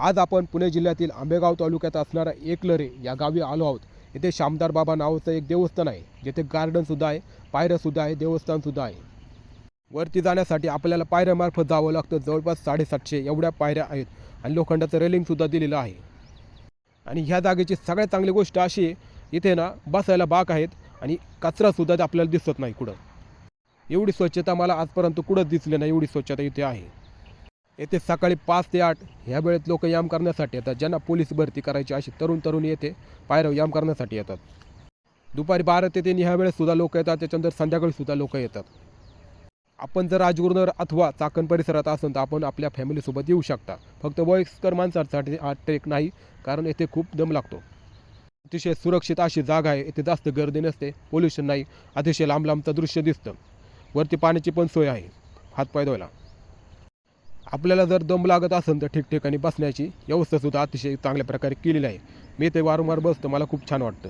आज आपण पुणे जिल्ह्यातील आंबेगाव तालुक्यात असणारा एकलरे या गावी आलो आहोत. येथे शामदार बाबा नावाचं एक देवस्थान आहे. जेथे गार्डनसुद्धा आहे पायऱ्यासुद्धा आहे देवस्थानसुद्धा आहे. वरती जाण्यासाठी आपल्याला पायऱ्यामार्फत जावं लागतं. जवळपास साडेसातशे एवढ्या पायऱ्या आहेत आणि लोखंडाचं रेलिंगसुद्धा दिलेलं आहे. आणि ह्या जागेची सगळ्यात चांगली गोष्ट अशी आहे इथे ना बसायला बाक आहेत आणि कचरासुद्धा आपल्याला दिसत नाही कुठं. एवढी स्वच्छता मला आजपर्यंत कुठंच दिसली नाही एवढी स्वच्छता इथे आहे. येथे सकाळी पाच ते आठ ह्या वेळेत लोक याम करण्यासाठी येतात. ज्यांना पोलीस भरती करायची अशी तरुण तरुण येते पायऱ्या याम करण्यासाठी येतात. दुपारी बारा ते तीन ह्या वेळेस सुद्धा लोक येतात. त्याच्यानंतर संध्याकाळी सुद्धा लोक येतात. आपण जर राजगुरुनगर अथवा चाकण परिसरात असेल तर आपण आपल्या फॅमिलीसोबत येऊ शकता. फक्त वयस्कर माणसांसाठी हा ट्रेक नाही कारण येथे खूप दम लागतो. अतिशय सुरक्षित अशी जागा आहे. येथे जास्त गर्दी नसते पोल्युशन नाही. अतिशय लांब लांबचं दृश्य दिसतं. वरती पाण्याची पण सोय आहे. हातपाय धुवायला. आपल्याला जर दम लागत असेल तर ठिकठिकाणी बसण्याची व्यवस्थासुद्धा अतिशय चांगल्या प्रकारे केलेली आहे. मी ते वारंवार बसतो मला खूप छान वाटतं.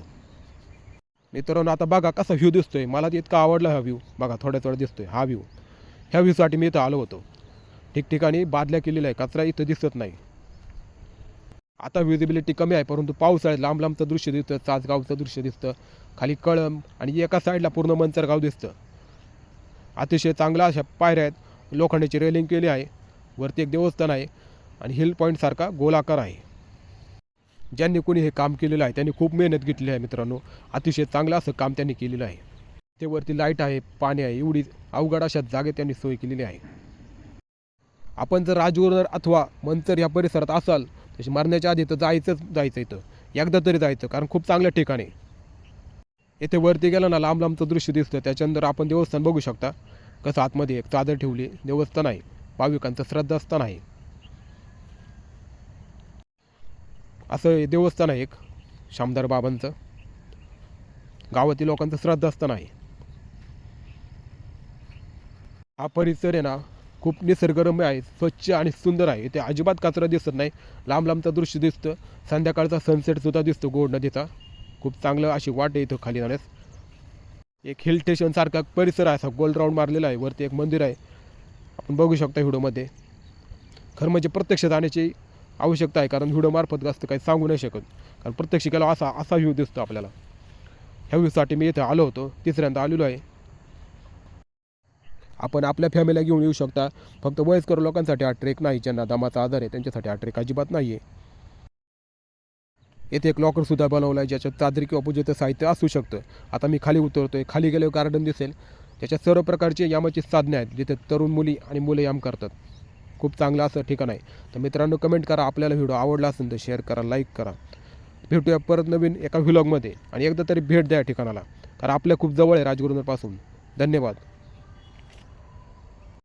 मित्रांनो आता बघा कसा व्ह्यू दिसतोय. मला इतका आवडला हा व्ह्यू बघा थोड्या थोडा दिसतोय हा व्ह्यू ह्या व्ह्यूसाठी मी इथं आलो होतो. ठिकठिकाणी बादल्या केलेल्या आहे कचरा इथं दिसत नाही. आता व्हिजिबिलिटी कमी आहे परंतु पाऊस आहे. लांब लांबचं दृश्य दिसतं चाचगावचं दृश्य दिसतं. खाली कळम आणि एका साईडला पूर्ण मंचरगाव दिसतं. अतिशय चांगला अशा पायऱ्या आहेत. लोखंडाची रेलिंग केली आहे. वरती एक देवस्थान आहे आणि हिल पॉईंटसारखा गोलाकार आहे. ज्यांनी कोणी हे काम केलेलं आहे त्यांनी खूप मेहनत घेतली आहे मित्रांनो. अतिशय चांगलं असं काम त्यांनी केलेलं आहे. ते वरती लाइट आहे पाणी आहे एवढी अवघड अशा जागेत त्यांनी सोय केलेली आहे. आपण जर राजगुरुनगर अथवा मंचर या परिसरात असाल तशी मरण्याच्या आधी तर जायचंच जायचं इथं. एकदा तरी जायचं कारण खूप चांगलं ठिकाण आहे. येथे वरती गेलं ना लांब लांबचं दृश्य दिसतं त्याच्यानंतर आपण देवस्थान बघू शकता. कसं आतमध्ये एक चादर ठेवली देवस्थान आहे. भाविकांचं श्रद्धास्थान आहे. असं देवस्थान आहे एक शामदार बाबांचं. गावातील लोकांचं श्रद्धास्थान आहे. हा परिसर आहे ना खूप निसर्गरम्य आहे स्वच्छ आणि सुंदर आहे. इथे अजिबात कचरा दिसत नाही. लांब लांबचं दृश्य दिसतं. संध्याकाळचा सनसेटसुद्धा दिसतो गोड नदीचा. खूप चांगलं अशी वाट आहे इथं खाली जाण्यास. एक हिल स्टेशनसारखा परिसर आहे असा गोल राऊंड मारलेला आहे. वरती एक मंदिर आहे. आपण बघू शकता व्हिडिओमध्ये. खरं म्हणजे प्रत्यक्ष जाण्याची आवश्यकता आहे कारण व्हिडिओमार्फत जास्त काही सांगू नाही शकत. कारण प्रत्यक्ष केला असा असा व्ह्यू दिसतो आपल्याला. ह्या व्ह्यूसाठी मी इथं आलो होतो तिसऱ्यांदा आलेलो आहे. आपण आपल्या फॅमिलीला घेऊन येऊ शकता. फक्त वयस्कर लोकांसाठी हा ट्रेक नाही ज्यांना दमाचा आजार आहे त्यांच्यासाठी हा ट्रेक अजिबात नाही आहे येथे एक लॉकरसुद्धा बनवला आहे ज्याच्यात चादरी किंवा पूजेचं साहित्य असू शकतं. आता मी खाली उतरतो आहे खाली गेल्यावर गार्डन दिसेल. त्याच्यात सर्व प्रकारची यामाची साधने आहेत जिथे तरुण मुली आणि मुलं याम करतात. खूप चांगलं असं ठिकाण आहे. तर मित्रांनो कमेंट करा. आपल्याला व्हिडिओ आवडला असेल तर शेअर करा लाईक करा. भेटूया परत नवीन एका व्हिलॉगमध्ये आणि एकदा तरी भेट द्या या ठिकाणाला. कारण आपल्या खूप जवळ आहे राजगुरुंपासून धन्यवाद.